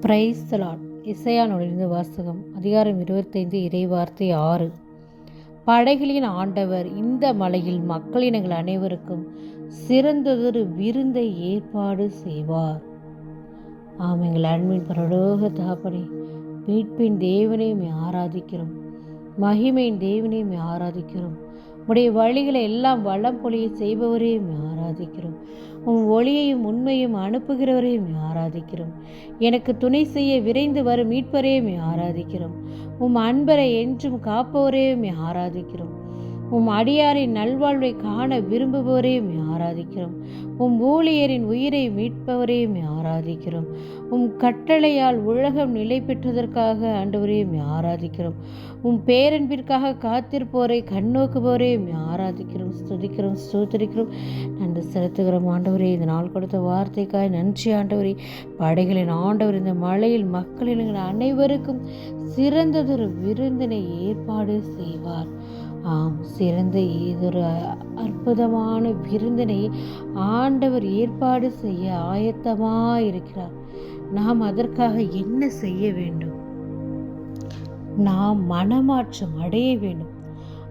Price தலாட் வாசகம் அதிகாரம் இருபத்தைந்து இறைவார்த்தை ஆறு. படைகளின் ஆண்டவர் இந்த மலையில் மக்களினங்கள் அனைவருக்கும் சிறந்ததொரு விருந்தை ஏற்பாடு செய்வார். ஆம் எங்கள் அன்பின் பரலோக தாப்பனே மீட்பின் தேவனையும் ஆராதிக்கிறோம். மகிமையின் தேவனையும் ஆராதிக்கிறோம். உடைய வழிகளை எல்லாம் வளம் பொழிய செய்பவரையும் ஆராதிக்கிறோம் உன் ஒளியையும் உண்மையும் அனுப்புகிறவரையும் ஆராதிக்கிறோம். எனக்கு துணை செய்ய விரைந்து வரும் மீட்பரையும் ஆராதிக்கிறோம். உம் அன்பரை என்றும் காப்பவரையும் ஆராதிக்கிறோம். உம் அடியாரின் நல்வாழ்வை காண விரும்புபவரையும் ஆராதிக்கிறோம். உம் ஊழியரின் உயிரை மீட்பவரையும் ஆராதிக்கிறோம். உம் கட்டளையால் உலகம் நிலை பெற்றதற்காக ஆண்டவரையும் ஆராதிக்கிறோம். உம் பேரன்பிற்காக காத்திருப்போரை கண்ணோக்குபவரையும் ஆராதிக்கிறோம். ஸ்துதிக்கிறோம் ஸ்தோத்திரிக்கிறோம். நன்றி செலுத்துகிறோம் ஆண்டவரே. இந்த நாள் கொடுத்த வார்த்தைக்காய் நன்றி ஆண்டவரே. படைகளின் ஆண்டவர் இந்த மலையில் மக்களின் அனைவருக்கும் சிறந்ததொரு விருந்தினை ஏற்பாடு செய்வார். ஆம் சிறந்த ஏதொரு அற்புதமான விருந்தினை ஆண்டவர் ஏற்பாடு செய்ய ஆயத்தமாக இருக்கிறார் நாம் அதற்காக என்ன செய்ய வேண்டும்? நாம் மனமாற்றம் அடைய வேண்டும்.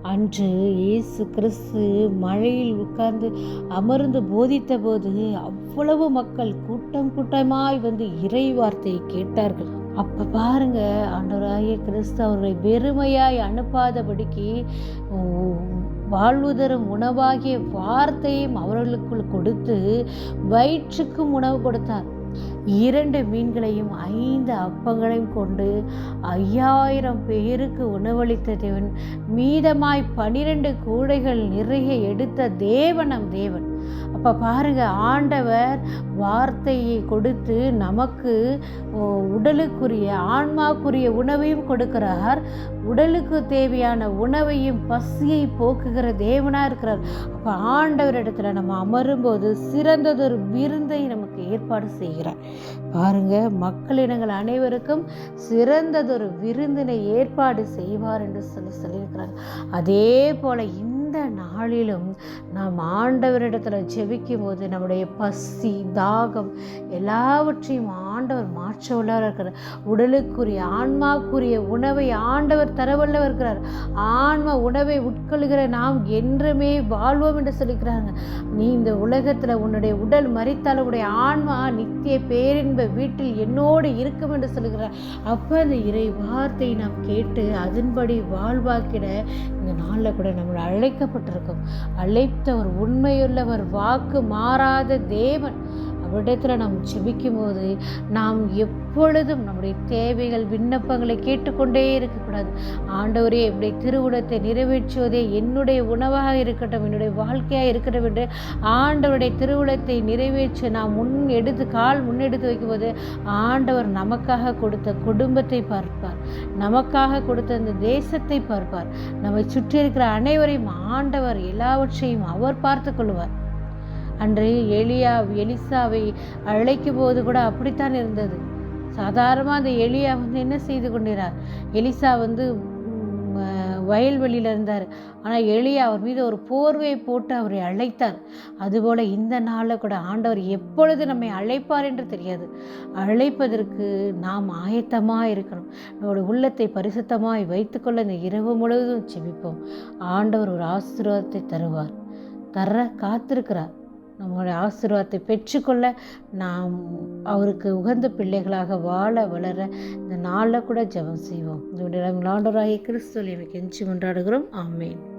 அன்று இயேசு கிறிஸ்து மழையில் உட்கார்ந்து அமர்ந்து போதித்த போது அவ்வளவு மக்கள் கூட்டம் கூட்டமாய் வந்து இறை வார்த்தையை கேட்டார்கள். அப்போ பாருங்க ஆண்டவராகிய கிறிஸ்து அவர்களை வெறுமையாய் அனுப்பாதபடிக்கு வாழ்வுதரும் உணவாகிய வார்த்தையும் அவர்களுக்குள் கொடுத்து வயிற்றுக்கும் உணவு கொடுத்தார். இரண்டு மீன்களையும் ஐந்து அப்பங்களையும் கொண்டு ஐயாயிரம் பேருக்கு உணவளித்த தேவன் மீதமாய் பனிரெண்டு கூடைகள் நிறைய எடுத்த தேவனம் தேவன். அப்போ பாருங்க ஆண்டவர் வார்த்தையை கொடுத்து நமக்கு உடலுக்குரிய ஆன்மாக்குரிய உணவையும் கொடுக்கிறார். உடலுக்கு தேவையான உணவையும் பசியை போக்குகிற தேவனாக இருக்கிறார். அப்போ ஆண்டவர் இடத்துல நம்ம அமரும்போது சிறந்ததொரு விருந்தை நமக்கு ஏற்பாடு செய்கிறார். பாருங்க மக்களினங்கள் அனைவருக்கும் சிறந்ததொரு விருந்தினை ஏற்பாடு செய்வார் என்று சொல்லி சொல்லியிருக்கிறார். அதே போல் இந்த நாளிலும் நாம் ஆண்டவரிடத்தில் ஜெபிக்கும் போது நம்முடைய பசி தாகம் எல்லாவற்றையும் ஆண்டவர் மாற்ற உள்ளவர் இருக்கிறார். உடலுக்குரிய ஆன்மாக்குரிய உணவை ஆண்டவர் தரவல்லவர் இருக்கிறார். ஆன்ம உணவை உட்கொள்கிற நாம் என்றுமே வாழ்வோம் என்று சொல்லிக்கிறாங்க. நீ இந்த உலகத்தில் உன்னுடைய உடல் மறித்தால் உடைய ஆன்மா நித்திய பேரின்ப வீட்டில் என்னோடு இருக்கும் என்று சொல்லுகிறார். அப்போ அந்த இறை வார்த்தை நாம் கேட்டு அதன்படி வாழ்வாக்கிட இந்த நாளில் கூட நம்மளை அழைக்கப்பட்டிருக்கும். அழைத்தவர் உண்மையுள்ளவர் வாக்கு மாறாத தேவன். அவரிடத்தில் நாம் செபிக்கும் போது நாம் எப்பொழுதும் நம்முடைய தேவைகள் விண்ணப்பங்களை கேட்டுக்கொண்டே இருக்கக்கூடாது. ஆண்டவரே என்னுடைய திருவுடத்தை நிறைவேற்றுவதே என்னுடைய உணவாக இருக்கட்டும் என்னுடைய வாழ்க்கையாக இருக்கட்டும் என்று ஆண்டவருடைய திருவுடத்தை நிறைவேற்ற நாம் முன் எடுத்து கால் முன்னெடுத்து வைக்கும்போது ஆண்டவர் நமக்காக கொடுத்த குடும்பத்தை பார்ப்பார். நமக்காக கொடுத்த அந்த தேசத்தை பார்ப்பார். நம்மை சுற்றி இருக்கிற அனைவரையும் ஆண்டவர் எல்லாவற்றையும் அவர் பார்த்து கொள்வார். அன்று எலியா எலிசாவை அழைக்கும் போது கூட அப்படித்தான் இருந்தது. சாதாரணமாக அந்த எலியா வந்து என்ன செய்து கொண்டிறார் எலிசா வந்து வயல்வெளியில் இருந்தார். ஆனால் எளிய அவர் மீது ஒரு போர்வையை போட்டு அவரை அழைத்தார். அதுபோல் இந்த நாளில் கூட ஆண்டவர் எப்பொழுது நம்மை அழைப்பார் என்று தெரியாது. அழைப்பதற்கு நாம் ஆயத்தமாக இருக்கணும். நம்மளோட உள்ளத்தை பரிசுத்தமாய் வைத்துக்கொள்ள இந்த இரவு முழுவதும் செபிப்போம். ஆண்டவர் ஒரு ஆசீர்வாதத்தை தருவார். தர காத்திருக்கிறார். நம்மளுடைய ஆசீர்வாதத்தை பெற்றுக்கொள்ள நாம் அவருக்கு உகந்த பிள்ளைகளாக வாழ வளர இந்த நாளில் கூட ஜபம் செய்வோம். இதோடைய ஆண்டவராகிய கிறிஸ்துவ கெஞ்சி கொண்டாடுகிறோம் ஆமேன்.